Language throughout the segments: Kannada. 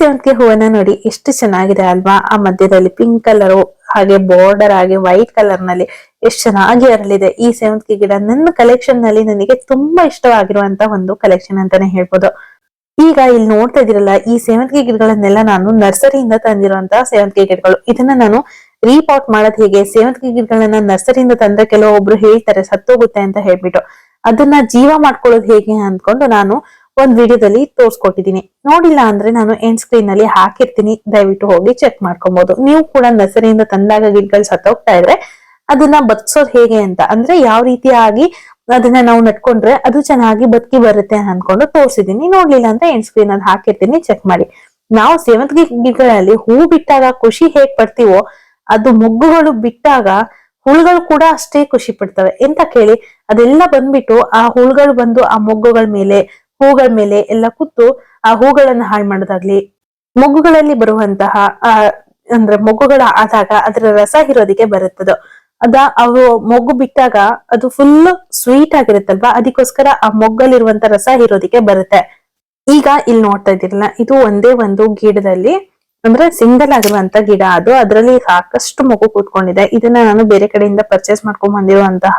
ಸೇವಂತಿಗೆ ಹೂವನ್ನ ನೋಡಿ ಎಷ್ಟು ಚೆನ್ನಾಗಿದೆ ಅಲ್ವಾ? ಆ ಮಧ್ಯದಲ್ಲಿ ಪಿಂಕ್ ಕಲರ್ ಹಾಗೆ ಬಾರ್ಡರ್ ಆಗಿ ವೈಟ್ ಕಲರ್ನಲ್ಲಿ ಎಷ್ಟು ಚೆನ್ನಾಗಿ ಅರಳಿದೆ. ಈ ಸೇವಂತಿಗೆ ಗಿಡ ನನ್ನ ಕಲೆಕ್ಷನ್ನಲ್ಲಿ ನನಗೆ ತುಂಬಾ ಇಷ್ಟವಾಗಿರುವಂತ ಒಂದು ಕಲೆಕ್ಷನ್ ಅಂತಾನೆ ಹೇಳ್ಬೋದು. ಈಗ ಇಲ್ಲಿ ನೋಡ್ತಾ ಇದೀರಲ್ಲ ಈ ಸೇವಂತಿಗೆ ಗಿಡಗಳನ್ನೆಲ್ಲ ನಾನು ನರ್ಸರಿಯಿಂದ ತಂದಿರುವಂತಹ ಸೇವಂತಿಗೆ ಗಿಡಗಳು. ಇದನ್ನ ನಾನು ರೀಪಾಟ್ ಮಾಡೋದು ಹೇಗೆ? ಸೇವಂತಿಗೆ ಗಿಡಗಳನ್ನ ನರ್ಸರಿಯಿಂದ ತಂದ್ರೆ ಕೆಲವೊಬ್ರು ಹೇಳ್ತಾರೆ, ಸತ್ತೋಗುತ್ತೆ ಅಂತ ಹೇಳ್ಬಿಟ್ಟು. ಅದನ್ನ ಜೀವ ಮಾಡ್ಕೊಳ್ಳೋದು ಹೇಗೆ ಅಂದ್ಕೊಂಡು ನಾನು ಒಂದ್ ವಿಡಿಯೋದಲ್ಲಿ ತೋರ್ಸ್ಕೊಟ್ಟಿದೀನಿ ನೋಡಿಲ್ಲ ಅಂದ್ರೆ ನಾನು ಎಂಡ್ ಸ್ಕ್ರೀನ್ನಲ್ಲಿ ಹಾಕಿರ್ತೀನಿ. ದಯವಿಟ್ಟು ಹೋಗಿ ಚೆಕ್ ಮಾಡ್ಕೊಬಹುದು ನೀವು ಕೂಡ ನರ್ಸರಿಯಿಂದ ತಂದಾಗ ಗಿಡಗಳು ಸತ್ತೋಗ್ತಾ ಇದ್ರೆ ಅದನ್ನ ಬದ್ಸೋದ್ ಹೇಗೆ ಅಂತ. ಅಂದ್ರೆ ಯಾವ ರೀತಿಯಾಗಿ ಅದನ್ನ ನಾವು ನಟ್ಕೊಂಡ್ರೆ ಅದು ಚೆನ್ನಾಗಿ ಬದುಕಿ ಬರುತ್ತೆ ಅನ್ಕೊಂಡು ತೋರಿಸಿದೀನಿ ನೋಡ್ಲಿಲ್ಲ ಅಂದ್ರೆ ಎಂಡ್ ಸ್ಕ್ರೀನ್ ಅಲ್ಲಿ ಹಾಕಿರ್ತೀನಿ. ಚೆಕ್ ಮಾಡಿ. ನಾವು ಸೇವಂತಿಗೆ ಗಿಡಗಳಲ್ಲಿ ಹೂ ಬಿಟ್ಟಾಗ ಖುಷಿ ಹೇಗ್ ಪಡ್ತೀವೋ, ಅದು ಮೊಗ್ಗುಗಳು ಬಿಟ್ಟಾಗ ಹುಳುಗಳು ಕೂಡ ಅಷ್ಟೇ ಖುಷಿ ಪಡ್ತವೆ. ಎಂತ ಕೇಳಿ? ಅದೆಲ್ಲ ಬಂದ್ಬಿಟ್ಟು ಆ ಹುಳುಗಳು ಬಂದು ಆ ಮೊಗ್ಗುಗಳ ಮೇಲೆ ಹೂಗಳ ಮೇಲೆ ಎಲ್ಲ ಕೂತು ಆ ಹೂಗಳನ್ನ ಹಾಳು ಮಾಡೋದಾಗ್ಲಿ, ಮೊಗ್ಗುಗಳಲ್ಲಿ ಬರುವಂತಹ, ಆ, ಅಂದ್ರೆ ಮೊಗ್ಗುಗಳ ಆದಾಗ ಅದರ ರಸ ಹೀರೋದಿಕ್ಕೆ ಬರುತ್ತದೆ, ಅದ, ಅವು ಮೊಗ್ಗು ಬಿಟ್ಟಾಗ ಅದು ಫುಲ್ ಸ್ವೀಟ್ ಆಗಿರುತ್ತಲ್ವಾ? ಅದಕ್ಕೋಸ್ಕರ ಆ ಮೊಗ್ಗಲ್ಲಿರುವಂತ ರಸ ಹೀರೋದಿಕ್ಕೆ ಬರುತ್ತೆ. ಈಗ ಇಲ್ಲಿ ನೋಡ್ತಾ ಇದ್ದೀರಲ್ಲ, ಇದು ಒಂದೇ ಒಂದು ಗಿಡದಲ್ಲಿ, ಅಂದ್ರೆ ಸಿಂಗಲ್ ಆಗಿರುವಂತ ಗಿಡ ಅದು. ಅದರಲ್ಲಿ ಸಾಕಷ್ಟು ಮಗು ಕೂತ್ಕೊಂಡಿದೆ. ಇದನ್ನ ನಾನು ಬೇರೆ ಕಡೆಯಿಂದ ಪರ್ಚೇಸ್ ಮಾಡ್ಕೊಂಡ್ ಬಂದಿರುವಂತಹ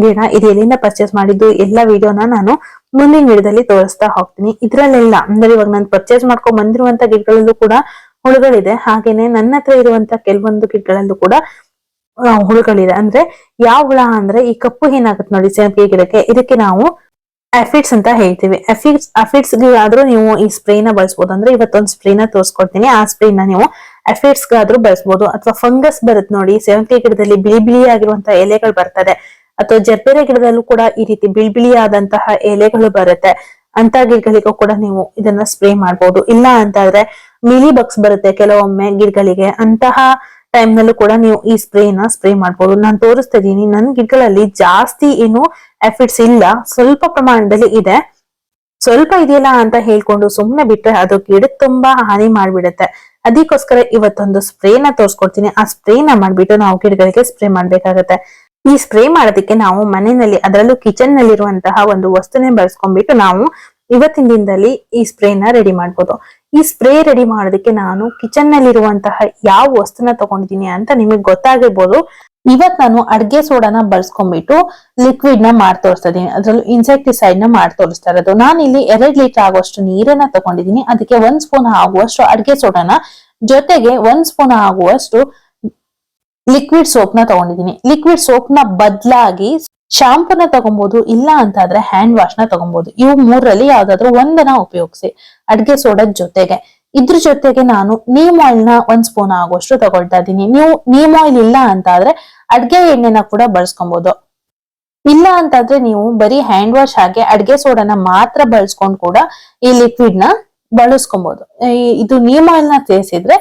ಗಿಡ ಇದು ಎಲ್ಲಿಂದ ಪರ್ಚೇಸ್ ಮಾಡಿದ್ದು, ಎಲ್ಲ ವಿಡಿಯೋನ ನಾನು ಮುಂದಿನ ವಿಡಿಯೋದಲ್ಲಿ ತೋರಿಸ್ತಾ ಹೋಗ್ತೀನಿ. ಇದ್ರಲ್ಲೆಲ್ಲ, ಅಂದ್ರೆ ಇವಾಗ ನಾನು ಪರ್ಚೇಸ್ ಮಾಡ್ಕೊಂಡ್ ಬಂದಿರುವಂತ ಗಿಡಗಳಲ್ಲೂ ಕೂಡ ಹುಳುಗಳಿದೆ. ಹಾಗೇನೆ ನನ್ನ ಹತ್ರ ಇರುವಂತ ಕೆಲವೊಂದು ಗಿಡಗಳಲ್ಲೂ ಕೂಡ ಹುಳುಗಳಿದೆ. ಅಂದ್ರೆ ಯಾವ ಹುಳ ಅಂದ್ರೆ ಈ ಕಪ್ಪು ಏನಾಗುತ್ತೆ ನೋಡಿ, ಸೇವಂತಿಗೆ ಗಿಡಕ್ಕೆ. ಇದಕ್ಕೆ ನಾವು ಅಫಿಡ್ಸ್ ಅಂತ ಹೇಳ್ತೀವಿ. ಅಫಿಡ್ಸ್ ಅಫಿಡ್ಸ್ ಆದ್ರೂ ನೀವು ಈ ಸ್ಪ್ರೇನ ಬಳಸಬಹುದು ಅಂದ್ರೆ ಇವತ್ತೊಂದು ಸ್ಪ್ರೇನ ತೋರಿಸ್ಕೊಡ್ತೀನಿ. ಆ ಸ್ಪ್ರೇನ ನೀವು ಅಫಿಡ್ಸ್ ಗಾದ್ರೂ ಬಳಸಬಹುದು ಅಥವಾ ಫಂಗಸ್ ಬರುತ್ತೆ ನೋಡಿ, ಸೇವಂತಿಗೆ ಗಿಡದಲ್ಲಿ ಬಿಳಿ ಬಿಳಿ ಆಗಿರುವಂತಹ ಎಲೆಗಳು ಬರ್ತದೆ. ಅಥವಾ ಜರ್ಬೇರೆ ಗಿಡದಲ್ಲೂ ಕೂಡ ಈ ರೀತಿ ಬಿಳಿಬಿಳಿಯಾದಂತಹ ಎಲೆಗಳು ಬರುತ್ತೆ. ಅಂತ ಗಿಡಗಳಿಗೂ ಕೂಡ ನೀವು ಇದನ್ನ ಸ್ಪ್ರೇ ಮಾಡ್ಬೋದು. ಇಲ್ಲ ಅಂತಾದ್ರೆ ಮಿಲಿ ಬಗ್ಸ್ ಬರುತ್ತೆ ಕೆಲವೊಮ್ಮೆ ಗಿಡಗಳಿಗೆ. ಅಂತಹ ಟೈಮ್ ನಲ್ಲೂ ಕೂಡ ನೀವು ಈ ಸ್ಪ್ರೇನ ಸ್ಪ್ರೇ ಮಾಡ್ಬೋದು. ನಾನು ತೋರಿಸ್ತಾ ಇದ್ದೀನಿ. ನನ್ನ ಗಿಡಗಳಲ್ಲಿ ಜಾಸ್ತಿ ಏನು ಎಫಿಟ್ಸ್ ಇಲ್ಲ. ಸ್ವಲ್ಪ ಪ್ರಮಾಣದಲ್ಲಿ ಇದೆ. ಸ್ವಲ್ಪ ಇದೆಯಲ್ಲ ಅಂತ ಹೇಳ್ಕೊಂಡು ಸುಮ್ಮನೆ ಬಿಟ್ರೆ ಅದು ಗಿಡ ತುಂಬಾ ಹಾನಿ ಮಾಡ್ಬಿಡುತ್ತೆ. ಅದಕ್ಕೋಸ್ಕರ ಇವತ್ತೊಂದು ಸ್ಪ್ರೇನ ತೋರಿಸ್ಕೊಡ್ತೀನಿ. ಆ ಸ್ಪ್ರೇನ ಮಾಡ್ಬಿಟ್ಟು ನಾವು ಗಿಡಗಳಿಗೆ ಸ್ಪ್ರೇ ಮಾಡ್ಬೇಕಾಗತ್ತೆ. ಈ ಸ್ಪ್ರೇ ಮಾಡೋದಕ್ಕೆ ನಾವು ಮನೆಯಲ್ಲಿ, ಅದರಲ್ಲೂ ಕಿಚನ್ ನಲ್ಲಿರುವಂತಹ ಒಂದು ವಸ್ತುನೇ ಬಳಸ್ಕೊಂಡ್ಬಿಟ್ಟು ನಾವು ಇವತ್ತಿನ ದಿನದಲ್ಲಿ ಈ ಸ್ಪ್ರೇನ ರೆಡಿ ಮಾಡ್ಬೋದು. ಈ ಸ್ಪ್ರೇ ರೆಡಿ ಮಾಡೋದಕ್ಕೆ ನಾನು ಕಿಚನ್ ನಲ್ಲಿರುವಂತಹ ಯಾವ ವಸ್ತುನ ತಗೊಂಡಿದ್ದೀನಿ ಅಂತ ನಿಮಗೆ ಗೊತ್ತಾಗಿರ್ಬೋದು. ಇವತ್ ನಾನು ಅಡ್ಗೆ ಸೋಡಾನ ಬಳಸ್ಕೊಂಡ್ಬಿಟ್ಟು ಲಿಕ್ವಿಡ್ನ ಮಾಡಿ ತೋರಿಸ್ತಾ ಇದೀನಿ ಅದ್ರಲ್ಲೂ ಇನ್ಸೆಕ್ಟಿಸೈಡ್ನ ಮಾಡಿ ತೋರಿಸ್ತಾ ಇರೋದು. ನಾನು ಇಲ್ಲಿ ಎರಡ್ ಲೀಟರ್ ಆಗುವಷ್ಟು ನೀರನ್ನ ತಗೊಂಡಿದ್ದೀನಿ. ಅದಕ್ಕೆ ಒಂದ್ ಸ್ಪೂನ್ ಆಗುವಷ್ಟು ಅಡ್ಗೆ ಸೋಡಾನ ಜೊತೆಗೆ ಒಂದ್ ಸ್ಪೂನ್ ಆಗುವಷ್ಟು ಲಿಕ್ವಿಡ್ ಸೋಪ್ನ ತಗೊಂಡಿದ್ದೀನಿ. ಲಿಕ್ವಿಡ್ ಸೋಪ್ನ ಬದಲಾಗಿ ಶಾಂಪೂನ ತಗೊಬಹುದು ಇಲ್ಲ ಅಂತಾದ್ರೆ ಹ್ಯಾಂಡ್ ವಾಶ್ನ ತಗೊಬಹುದು ಇವು ಮೂರರಲ್ಲಿ ಯಾವ್ದಾದ್ರು ಒಂದನ್ನ ಉಪಯೋಗಿಸಿ. ಅಡ್ಗೆ ಸೋಡದ ಜೊತೆಗೆ. ಇದ್ರ ಜೊತೆಗೆ ನಾನು ನೀಮ್ ಆಯಿಲ್ನ ಒಂದ್ ಸ್ಪೂನ್ ಆಗುವಷ್ಟು ತಗೊಳ್ತಾ ಇದ್ದೀನಿ. ನೀವು ನೀಮ್ ಆಯಿಲ್ ಇಲ್ಲ ಅಂತ ಆದ್ರೆ ಅಡ್ಗೆ ಎಣ್ಣೆನ ಕೂಡ ಬಳಸ್ಕೊಬಹುದು ಇಲ್ಲ ಅಂತಾದ್ರೆ ನೀವು ಬರೀ ಹ್ಯಾಂಡ್ ವಾಶ್ ಹಾಗೆ ಅಡ್ಗೆ ಸೋಡಾನ ಮಾತ್ರ ಬಳಸ್ಕೊಂಡು ಕೂಡ ಈ ಲಿಕ್ವಿಡ್ನ ಬಳಸ್ಕೊಬಹುದು ಇದು ನೀಮ್ ಆಯಿಲ್ನ ಸೇರಿಸಿದ್ರೆ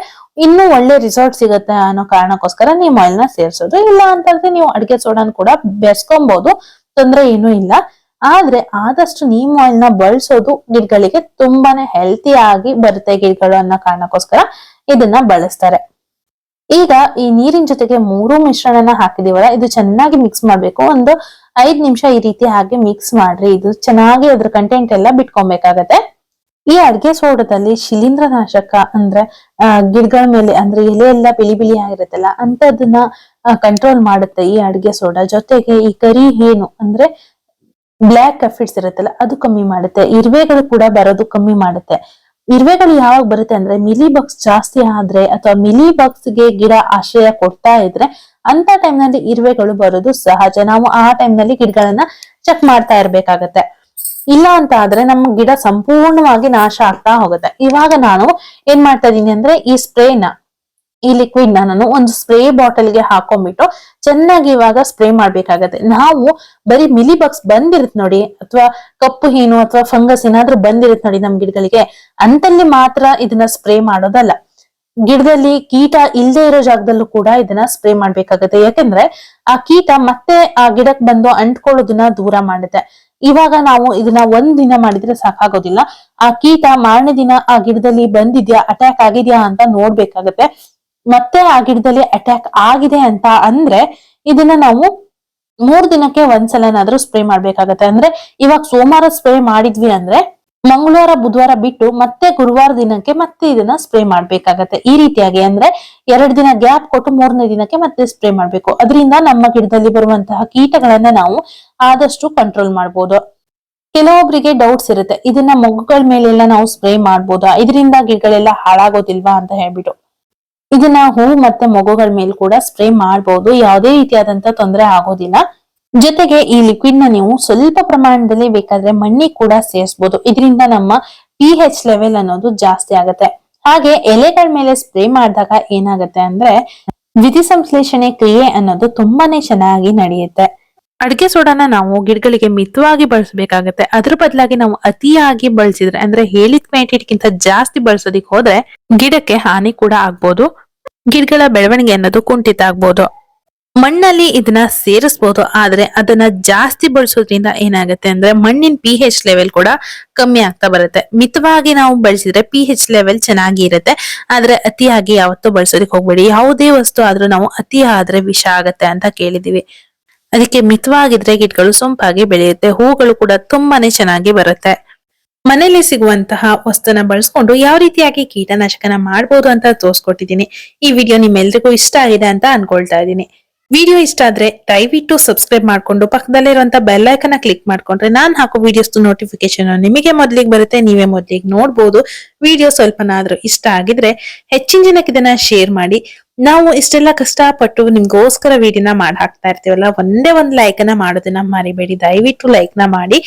ಇನ್ನೂ ಒಳ್ಳೆ ರಿಸಲ್ಟ್ ಸಿಗುತ್ತೆ ಅನ್ನೋ ಕಾರಣಕ್ಕೋಸ್ಕರ ನೀಮ್ ಆಯಿಲ್ನ ಸೇರ್ಸೋದು. ಇಲ್ಲ ಅಂತಂದ್ರೆ ನೀವು ಅಡಿಗೆ ಸೋಡಾನ್ ಕೂಡ ಬೆಸ್ಕೊಬಹುದು ತೊಂದರೆ ಏನೂ ಇಲ್ಲ. ಆದ್ರೆ ಆದಷ್ಟು ನೀಮ್ ಆಯಿಲ್ನ ಬಳಸೋದು ಗಿಡಗಳಿಗೆ ತುಂಬಾನೇ ಹೆಲ್ತಿ ಆಗಿ ಬರುತ್ತೆ ಗಿಡಗಳು ಅನ್ನೋ ಕಾರಣಕ್ಕೋಸ್ಕರ ಇದನ್ನ ಬಳಸ್ತಾರೆ. ಈಗ ಈ ನೀರಿನ ಜೊತೆಗೆ ಮೂರು ಮಿಶ್ರಣನ ಹಾಕಿದೀವಲ್ಲ ಇದು ಚೆನ್ನಾಗಿ ಮಿಕ್ಸ್ ಮಾಡ್ಬೇಕು. ಒಂದು ಐದ್ ನಿಮಿಷ ಈ ರೀತಿ ಹಾಗೆ ಮಿಕ್ಸ್ ಮಾಡ್ರಿ. ಇದು ಚೆನ್ನಾಗಿ ಅದ್ರ ಕಂಟೆಂಟ್ ಎಲ್ಲ ಬಿಟ್ಕೊಬೇಕಾಗತ್ತೆ. ಈ ಅಡ್ಗೆ ಸೋಡದಲ್ಲಿ ಶಿಲೀಂಧ್ರನಾಶಕ ಅಂದ್ರೆ ಆ, ಗಿಡಗಳ ಮೇಲೆ ಅಂದ್ರೆ ಎಲೆ ಎಲ್ಲ ಬಿಳಿ ಬಿಳಿ ಆಗಿರುತ್ತಲ್ಲ ಅಂತದನ್ನ ಕಂಟ್ರೋಲ್ ಮಾಡುತ್ತೆ ಈ ಅಡ್ಗೆ ಸೋಡಾ. ಜೊತೆಗೆ ಈ ಕರಿ ಏನು ಅಂದ್ರೆ ಬ್ಲ್ಯಾಕ್ ಎಫಿಟ್ಸ್ ಇರುತ್ತಲ್ಲ ಅದು ಕಮ್ಮಿ ಮಾಡುತ್ತೆ. ಇರುವೆಗಳು ಕೂಡ ಬರೋದು ಕಮ್ಮಿ ಮಾಡುತ್ತೆ. ಇರುವೆಗಳು ಯಾವಾಗ ಬರುತ್ತೆ ಅಂದ್ರೆ ಮಿಲಿ ಬಗ್ಸ್ ಜಾಸ್ತಿ ಆದ್ರೆ ಅಥವಾ ಮಿಲಿ ಗೆ ಗಿಡ ಆಶ್ರಯ ಕೊಡ್ತಾ ಇದ್ರೆ ಅಂತ ಟೈಮ್ನಲ್ಲಿ ಇರುವೆಗಳು ಬರೋದು ಸಹಜ. ನಾವು ಆ ಟೈಮ್ನಲ್ಲಿ ಗಿಡಗಳನ್ನ ಚೆಕ್ ಮಾಡ್ತಾ ಇರ್ಬೇಕಾಗತ್ತೆ. ಇಲ್ಲ ಅಂತ ಆದ್ರೆ ನಮ್ಮ ಗಿಡ ಸಂಪೂರ್ಣವಾಗಿ ನಾಶ ಆಗ್ತಾ ಹೋಗುತ್ತೆ. ಇವಾಗ ನಾನು ಏನ್ ಮಾಡ್ತಾ ಇದೀನಿ ಅಂದ್ರೆ ಈ ಸ್ಪ್ರೇನ, ಈ ಲಿಕ್ವಿಡ್ನ ನಾನು ಒಂದು ಸ್ಪ್ರೇ ಬಾಟಲ್ಗೆ ಹಾಕೊಂಡ್ಬಿಟ್ಟು ಚೆನ್ನಾಗಿ ಇವಾಗ ಸ್ಪ್ರೇ ಮಾಡ್ಬೇಕಾಗತ್ತೆ. ನಾವು ಬರೀ ಮಿಲಿ ಬಂದಿರುತ್ತೆ ನೋಡಿ, ಅಥವಾ ಕಪ್ಪು ಹೀನು ಅಥವಾ ಫಂಗಸ್ ಏನಾದ್ರೂ ಬಂದಿರುತ್ತೆ ನೋಡಿ ನಮ್ ಗಿಡಗಳಿಗೆ, ಅಂತಲ್ಲಿ ಮಾತ್ರ ಇದನ್ನ ಸ್ಪ್ರೇ ಮಾಡೋದಲ್ಲ. ಗಿಡದಲ್ಲಿ ಕೀಟ ಇಲ್ಲದೆ ಇರೋ ಜಾಗದಲ್ಲೂ ಕೂಡ ಇದನ್ನ ಸ್ಪ್ರೇ ಮಾಡ್ಬೇಕಾಗತ್ತೆ. ಯಾಕಂದ್ರೆ ಆ ಕೀಟ ಮತ್ತೆ ಆ ಗಿಡಕ್ ಬಂದು ಅಂಟ್ಕೊಳ್ಳೋದನ್ನ ದೂರ ಮಾಡುತ್ತೆ. ಇವಾಗ ನಾವು ಇದನ್ನ ಒಂದ್ ದಿನ ಮಾಡಿದ್ರೆ ಸಾಕಾಗೋದಿಲ್ಲ. ಆ ಕೀಟ ಮಾರನೇ ದಿನ ಆ ಗಿಡದಲ್ಲಿ ಬಂದಿದ್ಯಾ ಅಟ್ಯಾಕ್ ಆಗಿದ್ಯಾ ಅಂತ ನೋಡ್ಬೇಕಾಗತ್ತೆ. ಮತ್ತೆ ಆ ಗಿಡದಲ್ಲಿ ಅಟ್ಯಾಕ್ ಆಗಿದೆ ಅಂತ ಅಂದ್ರೆ ಇದನ್ನ ನಾವು ಮೂರ್ ದಿನಕ್ಕೆ ಒಂದ್ಸಲನಾದ್ರೂ ಸ್ಪ್ರೇ ಮಾಡ್ಬೇಕಾಗತ್ತೆ. ಅಂದ್ರೆ ಇವಾಗ ಸೋಮವಾರ ಸ್ಪ್ರೇ ಮಾಡಿದ್ವಿ ಅಂದ್ರೆ ಮಂಗಳವಾರ, ಬುಧವಾರ ಬಿಟ್ಟು ಮತ್ತೆ ಗುರುವಾರ ದಿನಕ್ಕೆ ಮತ್ತೆ ಇದನ್ನ ಸ್ಪ್ರೇ ಮಾಡ್ಬೇಕಾಗತ್ತೆ. ಈ ರೀತಿಯಾಗಿ ಅಂದ್ರೆ ಎರಡ್ ದಿನ ಗ್ಯಾಪ್ ಕೊಟ್ಟು ಮೂರನೇ ದಿನಕ್ಕೆ ಮತ್ತೆ ಸ್ಪ್ರೇ ಮಾಡ್ಬೇಕು. ಅದರಿಂದ ನಮ್ಮ ಗಿಡದಲ್ಲಿ ಬರುವಂತಹ ಕೀಟಗಳನ್ನ ನಾವು ಆದಷ್ಟು ಕಂಟ್ರೋಲ್ ಮಾಡ್ಬೋದು. ಕೆಲವೊಬ್ಬರಿಗೆ ಡೌಟ್ಸ್ ಇರುತ್ತೆ. ಇದನ್ನ ಮೊಗ್ಗುಗಳ ಮೇಲೆಲ್ಲ ನಾವು ಸ್ಪ್ರೇ ಮಾಡ್ಬೋದು? ಇದರಿಂದ ಗಿಡಗಳೆಲ್ಲ ಹಾಳಾಗೋದಿಲ್ವಾ ಅಂತ ಹೇಳ್ಬಿಟ್ಟು. ಇದನ್ನ ಹೂ ಮತ್ತೆ ಮೊಗ್ಗುಗಳ ಮೇಲೆ ಕೂಡ ಸ್ಪ್ರೇ ಮಾಡಬಹುದು ಯಾವುದೇ ರೀತಿಯಾದಂತ ತೊಂದರೆ ಆಗೋದಿಲ್ಲ. ಜೊತೆಗೆ ಈ ಲಿಕ್ವಿಡ್ನ ನೀವು ಸ್ವಲ್ಪ ಪ್ರಮಾಣದಲ್ಲಿ ಬೇಕಾದ್ರೆ ಮಣ್ಣಿ ಕೂಡ ಸೇರಿಸಬಹುದು ಇದರಿಂದ ನಮ್ಮ ಪಿ ಹೆಚ್ ಲೆವೆಲ್ ಅನ್ನೋದು ಜಾಸ್ತಿ ಆಗುತ್ತೆ. ಹಾಗೆ ಎಲೆಗಳ ಮೇಲೆ ಸ್ಪ್ರೇ ಮಾಡಿದಾಗ ಏನಾಗುತ್ತೆ ಅಂದ್ರೆ ವಿಧಿ ಸಂಶ್ಲೇಷಣೆ ಕ್ರಿಯೆ ಅನ್ನೋದು ತುಂಬಾನೇ ಚೆನ್ನಾಗಿ ನಡೆಯುತ್ತೆ. ಅಡಿಗೆ ಸೋಡಾನ ನಾವು ಗಿಡಗಳಿಗೆ ಮಿತವಾಗಿ ಬಳಸಬೇಕಾಗತ್ತೆ. ಅದ್ರ ಬದಲಾಗಿ ನಾವು ಅತಿಯಾಗಿ ಬಳಸಿದ್ರೆ ಅಂದ್ರೆ ಹೇಳಿದ ಕ್ವಾಂಟಿಟಿಗಿಂತ ಜಾಸ್ತಿ ಬಳಸೋದಿಕ್ ಹೋದ್ರೆ ಗಿಡಕ್ಕೆ ಹಾನಿ ಕೂಡ ಆಗ್ಬೋದು. ಗಿಡಗಳ ಬೆಳವಣಿಗೆ ಅನ್ನೋದು ಕುಂಠಿತ ಆಗ್ಬೋದು. ಮಣ್ಣಲ್ಲಿ ಇದನ್ನ ಸೇರಿಸ್ಬೋದು, ಆದ್ರೆ ಅದನ್ನ ಜಾಸ್ತಿ ಬಳಸೋದ್ರಿಂದ ಏನಾಗುತ್ತೆ ಅಂದ್ರೆ ಮಣ್ಣಿನ ಪಿ ಹೆಚ್ ಲೆವೆಲ್ ಕೂಡ ಕಮ್ಮಿ ಆಗ್ತಾ ಬರುತ್ತೆ. ಮಿತವಾಗಿ ನಾವು ಬಳಸಿದ್ರೆ ಪಿ ಹೆಚ್ ಲೆವೆಲ್ ಚೆನ್ನಾಗಿ ಇರುತ್ತೆ ಆದ್ರೆ ಅತಿಯಾಗಿ ಯಾವತ್ತೂ ಬಳಸೋದಕ್ಕೆ ಹೋಗ್ಬೇಡಿ. ಯಾವುದೇ ವಸ್ತು ಆದ್ರೂ ನಾವು ಅತಿ ಆದ್ರೆ ವಿಷ ಆಗತ್ತೆ ಅಂತ ಕೇಳಿದೀವಿ. ಅದಕ್ಕೆ ಮಿತವಾಗಿದ್ರೆ ಗಿಡಗಳು ಸೊಂಪಾಗಿ ಬೆಳೆಯುತ್ತೆ, ಹೂಗಳು ಕೂಡ ತುಂಬಾನೇ ಚೆನ್ನಾಗಿ ಬರುತ್ತೆ. ಮನೆಯಲ್ಲಿ ಸಿಗುವಂತಹ ವಸ್ತುನ ಬಳಸ್ಕೊಂಡು ಯಾವ ರೀತಿಯಾಗಿ ಕೀಟನಾಶಕನ ಮಾಡ್ಬೋದು ಅಂತ ತೋರಿಸ್ಕೊಟ್ಟಿದ್ದೀನಿ. ಈ ವಿಡಿಯೋ ನಿಮ್ಮೆಲ್ರಿಗೂ ಇಷ್ಟ ಆಗಿದೆ ಅಂತ ಅನ್ಕೊಳ್ತಾ ಇದ್ದೀನಿ. ವಿಡಿಯೋ ಇಷ್ಟ ಆದ್ರೆ ದಯವಿಟ್ಟು ಸಬ್ಸ್ಕ್ರೈಬ್ ಮಾಡ್ಕೊಂಡು ಪಕ್ಕದಲ್ಲಿರುವಂತ ಬೆಲ್ ಐಕನ್ ಕ್ಲಿಕ್ ಮಾಡ್ಕೊಂಡ್ರೆ ನಾನು ಹಾಕೋ ವಿಡಿಯೋಸ್ ನೋಟಿಫಿಕೇಶನ್ ನಿಮಗೆ ಮೊದ್ಲಿಗೆ ಬರುತ್ತೆ, ನೀವೇ ಮೊದ್ಲಿಗೆ ನೋಡ್ಬೋದು. ವಿಡಿಯೋ ಸ್ವಲ್ಪನಾದ್ರೂ ಇಷ್ಟ ಆಗಿದ್ರೆ ಹೆಚ್ಚಿನ ಜನಕ್ಕೆ ಇದನ್ನ ಶೇರ್ ಮಾಡಿ. ನಾವು ಇಷ್ಟೆಲ್ಲ ಕಷ್ಟಪಟ್ಟು ನಿಮ್ಗೋಸ್ಕರ ವಿಡಿಯೋನ ಮಾಡಿ ಹಾಕ್ತಾ ಇರ್ತೀವಲ್ಲ, ಒಂದೇ ಒಂದ್ ಲೈಕ್ ಅನ್ನ ಮಾಡೋದನ್ನ ಮರಿಬೇಡಿ. ದಯವಿಟ್ಟು ಲೈಕ್ನ ಮಾಡಿ.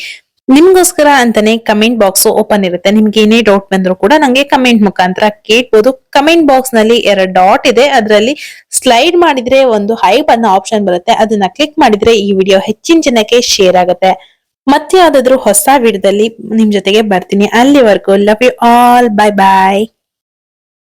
ನಿಮ್ಗೋಸ್ಕರ ಅಂತಾನೆ ಕಮೆಂಟ್ ಬಾಕ್ಸ್ ಓಪನ್ ಇರುತ್ತೆ. ನಿಮ್ಗೆ ಏನೇ ಡೌಟ್ ಬಂದ್ರು ಕೂಡ ನಂಗೆ ಕಮೆಂಟ್ ಮುಖಾಂತರ ಕೇಳ್ಬೋದು. ಕಮೆಂಟ್ ಬಾಕ್ಸ್ನಲ್ಲಿ ಎರಡು ಡಾಟ್ ಇದೆ. ಅದರಲ್ಲಿ ಸ್ಲೈಡ್ ಮಾಡಿದ್ರೆ ಒಂದು ಹೈಪ್ ಅನ್ನೋ ಆಪ್ಷನ್ ಬರುತ್ತೆ. ಅದನ್ನ ಕ್ಲಿಕ್ ಮಾಡಿದ್ರೆ ಈ ವಿಡಿಯೋ ಹೆಚ್ಚಿನ ಜನಕ್ಕೆ ಶೇರ್ ಆಗುತ್ತೆ. ಮತ್ತೆ ಯಾವ್ದಾದ್ರು ಹೊಸ ವಿಡಿಯೋದಲ್ಲಿ ನಿಮ್ ಜೊತೆಗೆ ಬರ್ತೀನಿ. ಅಲ್ಲಿವರೆಗೂ love you all bye bye